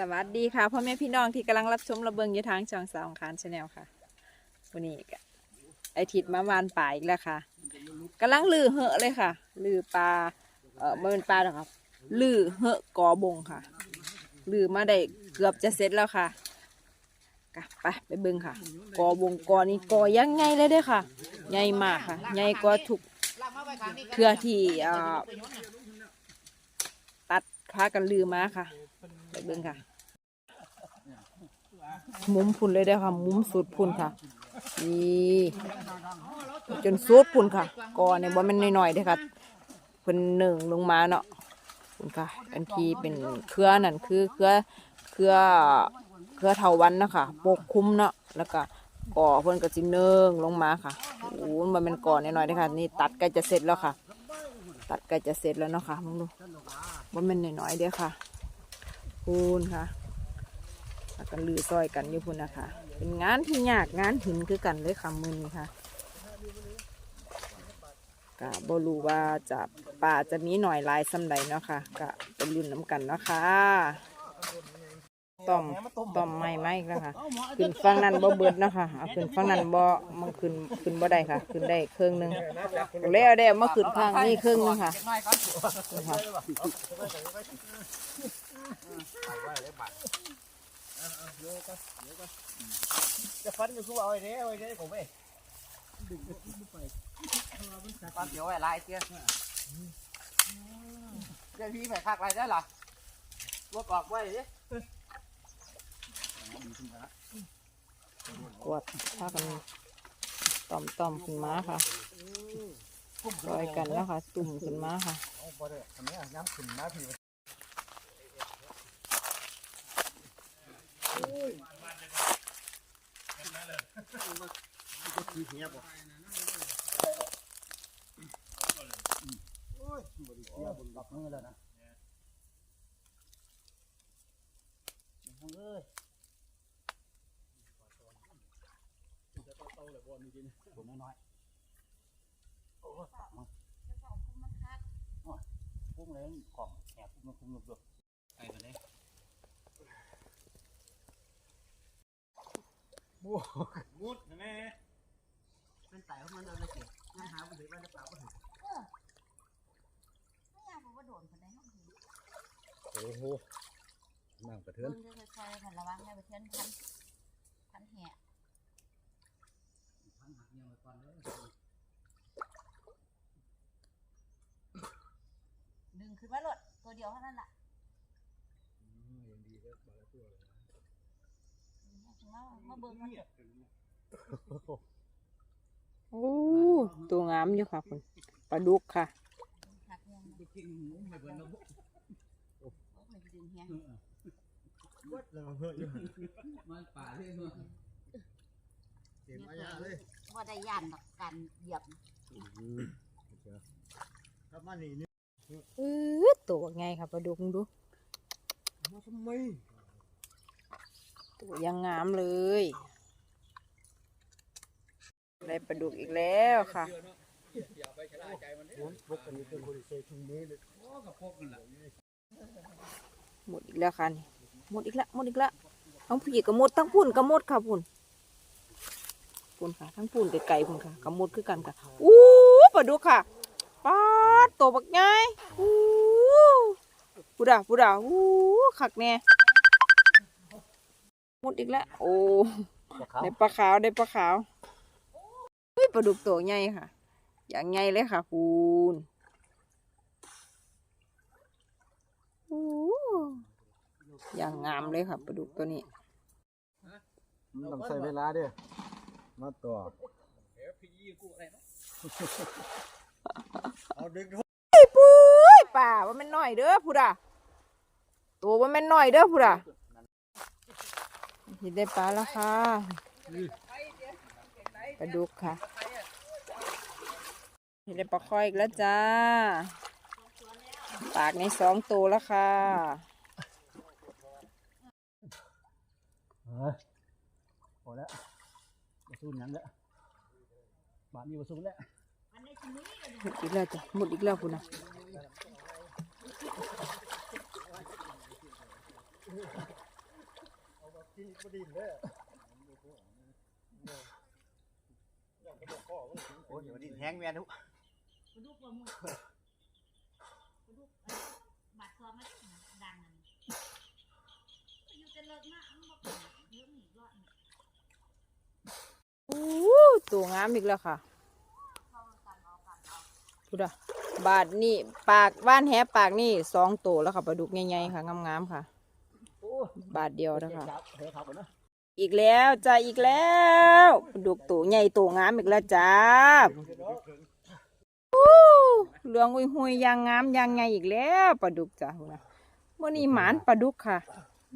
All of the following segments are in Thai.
สวัสดีค่ะพ่อแม่พี่น้องที่กำลังรับชมระเบิงอยู่ทางช่องสาวของคานชาแนลค่ะวันนี้ก็ไอทิดมาวานป่าอีกแล้วค่ะกำลังลือเหอะเลยค่ะ ลือปลาเออไม่เป็นปลาหรอกครับลือเหอะกอบงค่ะ ลือมาได้เกือบจะเสร็จแล้วค่ะกะไปไปเบิงค่ะ กอบงกอนี่กอยังไงเลยเด้อค่ะใหญ่มากค่ะใหญ่กว่าทุกเทือที่เอ่อตัดพากันลือมาค่ะไปเบิงค่ะ มุมพุ่นเลยได้อค่ะ มุมสุดพุ่นค่ะนี่จนสุดพุ่นค่ะก่อนเนี่ยบ่แมันน้อยๆเด้อค่ะเพิ่นหนึ่งลงมาเนาะพุ่นค่ะ อันที่เป็นเครือนั่นคือเครือเครือเครือเถาวันนะคะปกคลุมเนาะแล้วก็ก่อเพิ่นก็สิเนิ่งลงมาค่ะโอ้มันเป็นก่อนน้อยๆเด้อค่ะ นี่ตัดใกล้จะเสร็จแล้วค่ะ ตัดใกล้จะเสร็จแล้วเนาะค่ะมองดูว่ามันน้อยๆเด้อค่ะพูนค่ะ พากันลือซอยกันอยู่พูนนะคะ เป็นงานที่ยากงานหินคือกันเลยค่ะมือนี้ค่ะกะบรูว่าจะป่าจะมีหน่อยลายสำใดเนาะค่ะกะเป็นรุ่นน้ำกันเนาะค่ะต้อมต้อมไม่ไม่แล้วค่ะขึ้นฟังนั้นบ่เบิดเนาะค่ะเอาขึ้นฟังนั้นบ่มันขึ้นขึ้นบ่ได้ค่ะ ขึ้นได้เครื่องหนึงแล้วได้มาขึ้นข้างนี้เครื่องนึงค่ะค่ะ จะฟันอยู่คือเอาไอ้เด้เอาไอ้เด้ยผมเอ้ฟันเดี๋ยวไอ้ลายเตี้ยเดี๋ยวพี่แม่คักไรได้หรอรถออกไว้ดิกวดพากันต่อมต่อมขึ้นมาค่ะซอยกันแล้วค่ะ ตุ่มขึ้นมาค่ะ เอาบ่ได้อันนี้ย้ำขึ้นนะพี่ผมน้อยโอ้ยพุ่งเลยกล่องแอบพุ่งพุ่งหลุดไอ้ตัวนี้ มุดแน่เป็นไต่ของมันเอาเลยเก็บงานหาไปเลยว่าจะเปล่าก็ถึงไม่อยากบอกว่าโดนคนใดห้องนี้โอ้โหนั่งกระเทือนเพิ่งจะคอยๆระวังในประเทศพันพันแห่ทั้งหักเงียวก่อนเลยดึงขึ้นมาหลดตัวเดียวเท่านั้นแหละยังดีก็บาละตัวเลยถึง ว่ามาเบิ่งมันโอ้ตัวงามอยู่ค่ะคุณปลาดุกค่ะหักเงี้ยมันหมูไม่เบิ่นแล้วโอ้ยดึงเงี้ยวัดแล้วเฮ้ยมันป่าเลยมั้งเห็นมายาเลยว่าได้ย่านดอกกันเหยียบครับมานี่นี่เออตัวไงค่ะปลาดุกดูมาทำไม ตัวยังงามเลยได้ปลาดุกอีกแล้วค่ะหมดอีกแล้วค่ะนี่หมดอีกแล้วหมดอีกแล้วทั้งผีกับหมดทั้งพุ่นกับหมดค่ะพุ่นพุ่นค่ะ ทั้งพุ่นไก่พุ่นค่ะกับหมดคือกันค่ะอู้ปลาดุกค่ะปาดตัวบักใหญ่อู้ปูดาปูดาอู้ขักแน่ มดอีกแล้ว โอ้เขาได้ปลาขาวได้ปลาขาวเฮ้ยปลาดุกตัวใหญ่ค่ะ อย่างใหญ่เลยค่ะคุณโอ้อย่างงามเลยค่ะปลาดุกตัวนี้ต้องใช้เวลาเด้อมาต่อเอาดึงไอ้ปุ้ยป่าว่ามันน้อยเด้อพูดอะตัวว่ามันน้อยเด้อพูดอะเห็ นได้ปลาแล้วค่ะปลาดุกค่ะเห็นได้ปลาคอยอีกแล้วจ้า ปากในสองตัวแล้วค่ะพอแล้วมาสู้ยังแล้วบ้านนี้มาสู้แล้วหมดอีกแล้วจ้ะหมดอีกแล้วคุณนะ กินบ่ดินเด้ออยากกระบอกข้อมันโอ้ยบ่ดินแห้งแม่นุกระดูกประมุนกระดูกบัดคอมันดังนั่นอยู่แต่เลิกมากมันบ่เป็นเรื่องนี้รอดนี่อู้ตัวงามอีกแล้วค่ะเข้ากันเอากันเอาดูดะบาทนี่ปากบ้านแหปากนี่สองตัวแล้วค่ะปลาดุกใหญ่ๆค่ะงามๆค่ะโอ้ บาทเดียวนะคะเฮ้ยครับผมนะอีกแล้วจ้าอีกแล้วปลาดุกตัวใหญ่ตัวงามอีกแล้วจ้าอู้เหลืองอุยหุยๆยางงามยางไงอีกแล้วปลาดุกจ้าพุ่นนะเมื่อนี้หมานปลาดุกค่ะ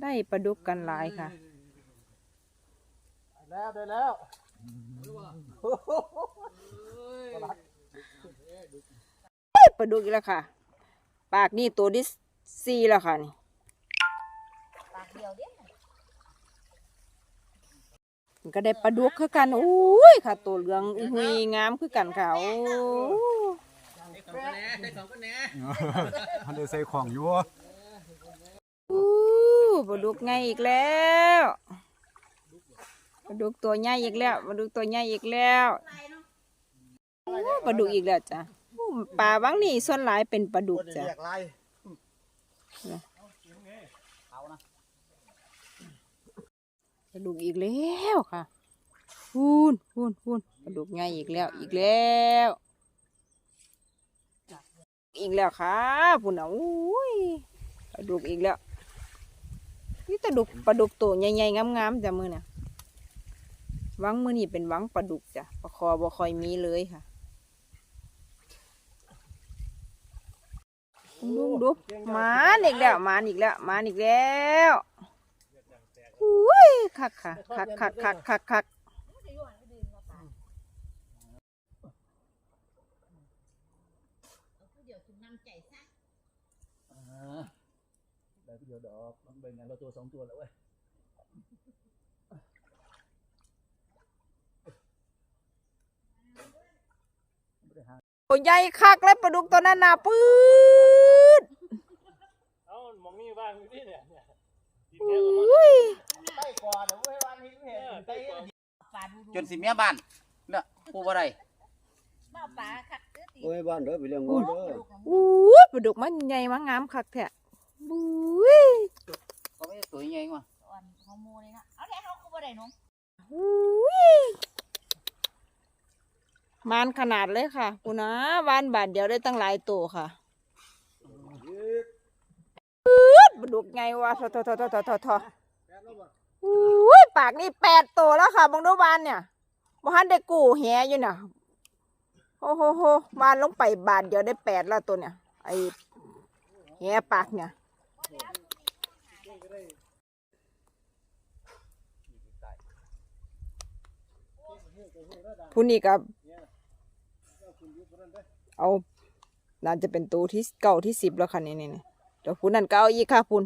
ได้ปลาดุกกันหลายค่ะแล้วได้แล้วปลาดุกอีกแล้วค่ะ ปากนี่ตัวที่สี่แล้วค่ะนี่ปากเดียวเด้มันก็ได้ปลาดุกคือกันอุ้ยค่ะ ตัวเหลืองอุยหุยงามคือกันค่ะโอ้มันได้ใส่ของอยู่อู้ปลาดุกไงอีกแล้วปลาดุกตัวใหญ่อีกแล้วปลาดุกตัวใหญ่อีกแล้วโอ้ปลาดุกอีกแล้วจ้ะอู้ปลาบางนี่ส่วนหลายเป็นปลาดุกบ่ได้จ้ะ เรียกลายปลาดุกอีกแล้วค่ะพูนพูนพูนปลาดุกไงอีกแล้ว อีกแล้ว อีกแล้วค่ะพูนอะอุ้ยปลาดุกอีกแล้วนี่ปลาดุกปลาดุกตัวใหญ่ๆงามๆจ้ะมือเนี่ยวังมือนี่เป็นวังปลาดุกจ้ะปลาคอบ่คอยมีเลยค่ะดูดูมาอีกแล้วมาอีกแล้วมาอีกแล้ว อุ้ยคักค่ะคักคักคักคักคักมันจะอยู่อันอื่นว่าปากเอาผู้เดียวจุ่มน้ำใจซะได้เดียวดอกมันเป็นงานเราตัวสองตัวแล้วเว้ยตัวใหญ่คักเลยปลาดุกตัวนั้นน่ะปื๊ดเอ้ามองนี่บ้างอยู่นี่เนี่ยเนี่ยดินอแห้งแล้วมั้งุ้ยใต้ ก่อนเดี๋ยวเว้วันนี้เห็นใต้ปลาดูดูจนสิเมียบ้านเนี่ยปูบ่ได้มาปลาคักเด้อตีโอ้ยบ้านเด้อไปเลี้ยงวัวเด้อลูกของมึงอู้ปลาดุกมันใหญ่มางามคักแท้บุ้ยเขาไม่ได้ตัวใหญ่กว่าอ่อนของมูเลยนะเอาแท้เขาก็บ่ได้น้องอุ้ยมานขนาดเลยค่ะกูนะวานบาทเดียวได้ตั้งหลายตัวค่ะปลาดุกไงวะทอทอทอทอทอทอ อุ้ยปากนี่แปดตัวแล้วค่ะบังดูวานเนี่ยบ่ฮันได้กูแหอยู่น่ะโอ้โหโหวานลงไปบาทเดียวได้แปดแล้วตัวเนี่ย ไอแหปากเนี่ยผู้นี้กับเอาน่าจะเป็นตัวที่เก่าที่สิบแล้วค่ะนี่นี่เดี๋ยวผู้นั้นก็เอาอีกค่ะพุ่น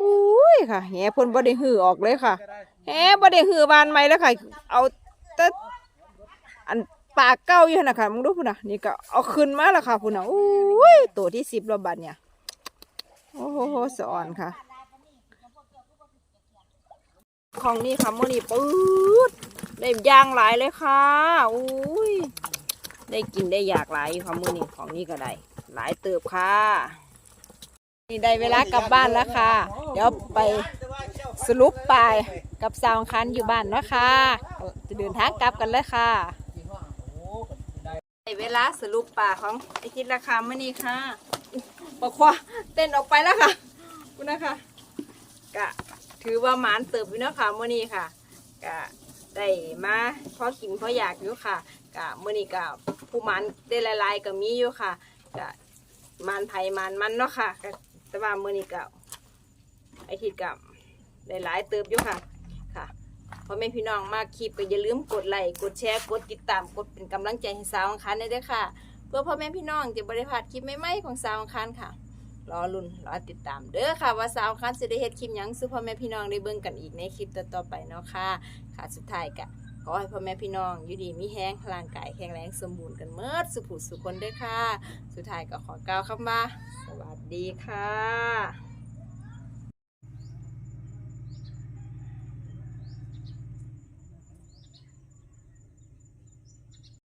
อุ้ยค่ะแหพ่นบ่ได้หือออกเลยค่ะแหบ่ได้หือบานใหมแล้วค่ะ เอาแต่อันปากเก้าอยู่นะคะมึงดูพุ่นน่ะนี่ก็เอาขึ้นมาแล้วค่ะพุ่นน่ะอุ้ยตัวที่สิบแล้วบัดเนี่ยโอ้โหสอ่อนค่ะ ของนี่ค่ะมื่อนี้ปื๊ดได้ย่างหลายเลยค่ะอุ้ยได้กินได้อยากหลายอยู่ค่ะมื่อนี้ของนี่ก็ได้ หลายเติบค่ะ นี่ได้เวลากลับบ้านแล้วค่ะ เดี๋ยวไปสรุปปลายกับสาวคันอยู่บ้านเนาะคะจะเดินทางกลับกันเลยค่ะได้เวลาสรุปป่าของไอคิดราคามื่อนี้ค่ะบอกว่าเต้นออกไปแล้วค่ะคุณนะคะกะถือว่าหมานเติบอยู่เนาะค่ะมื้อนี้ค่ะกะได้มาพอกินพออยากอยู่ค่ะกะมื้อนี้กะผู้หมานได้หลายๆก็มีอยู่ค่ะกะมานไผหมานมันเนาะค่ะ แต่ว่ามือนี้กะไอทิดกะได้หลายๆเติบอยู่ค่ะ ค่ะพ่อแม่พี่น้องมาคลิปก็อย่าลืมกดไลค์กดแชร์กดติดตามกดเป็นกำลังใจให้สาวอังคารได้ด้วยค่ะ เพื่อพ่อแม่พี่น้องจะบริพาดคลิปใหม่ๆของสาวอังคารค่ะรอลุ้นรอติดตามเด้อค่ะ ว่าสาวคันสิได้เฮ็ดคลิปยังสู่พ่อแม่พี่น้องได้เบิ่งกันอีกในคลิปต่อๆไปเนาะค่ะ ค่ะสุดท้ายกะข อให้พ่อแม่พี่น้องอยู่ดีมีแห้งร่างกายแข็งแรงสมบูรณ์กันเมิดสุขสุขคนด้วยค่ะ สุดท้ายก็ขอกล่าวคำว่าสวัสดีค่ะ